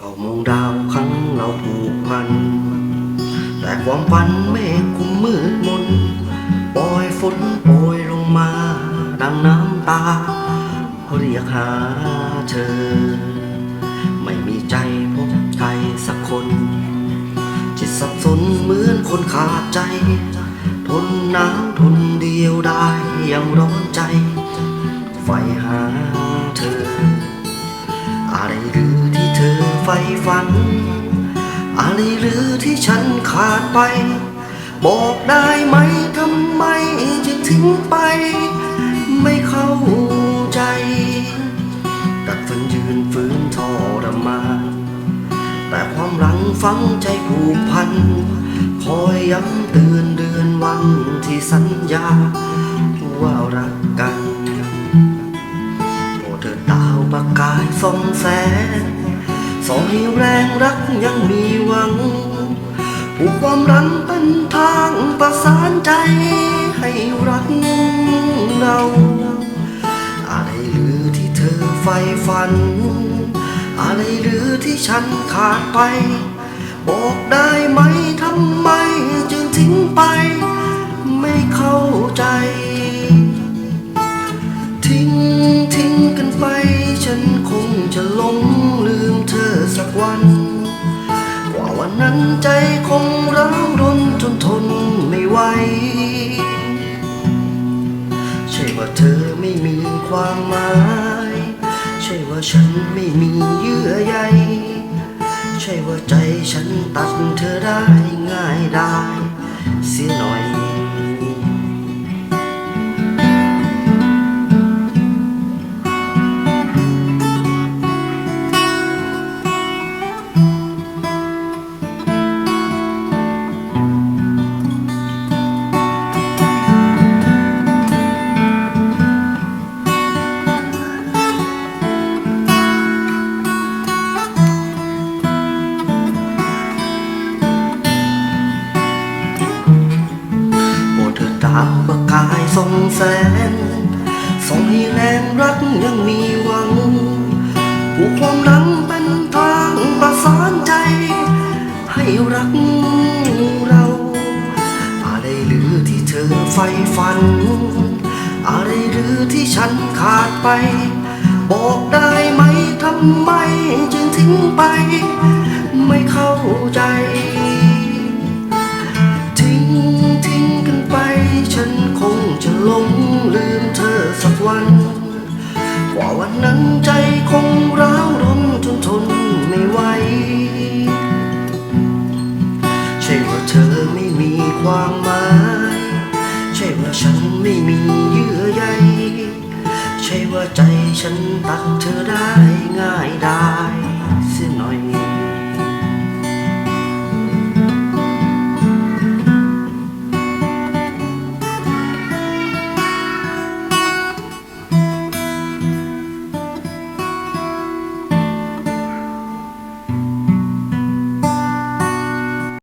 เฝ้ามองดาวครั้งเราผูกพัน แต่ความฝันเมฆคุมมืดมนปล่อยฝนโปรยลงมา ดังน้ำตา เรียกหาเธอ ไม่มีใจพบใครสักคน จิตสับสนเหมือนคนขาดใจ ทนหนาวทนเดียวได้ยังร้อนใจ ไฟหาเธอ ใฝ่ฝัน อะไรหรือที่ฉันขาดไป บอกได้ไหมทำไมจึงทิ้งไป ไม่เข้าใจ กัดฟันยืนฝืนทรมานแต่ความหลังฝังใจผูกพัน คอยย้ำเตือนเดือนวันที่สัญญา ว่ารักกันโปรดเถิดดาวประกายส่องแสง สองให้แรงรักยังมีหวังผูกความรันเป็นทางประสานใจให้รักเราอะไรหรือที่เธอใฝ่ฝัน อะไรหรือที่ฉันขาดไป บอกได้ไหมทำไมจึงทิ้งไป วัน กว่าวันนั้นใจคงร้าวรนจนทนไม่ไหวใช่ว่าเธอไม่มีความหมาย ใช่ว่าฉันไม่มีเยื่อใย ใช่ว่าใจฉันตัดเธอได้ง่ายได้ ปรดเถิดดาวประกายส่องแสงส่องให้แรงรักยังมีหวังผูกความหลังเป็นทางประสานใจ ให้รักเราอะไรหรือที่เธอใฝ่ฝัน อะไรหรือที่ฉันขาดไป บอกได้ไหมทำไมจึงทิ้งไป ไม่เข้าใจ หลงลืมเธอสักวัน กว่าวันนั้นใจคงร้าวรนจนทนไม่ไหว ใช่ว่าเธอไม่มีความหมาย ใช่ว่าฉันไม่มีเยื่อใย ใช่ว่าใจฉันตัดเธอได้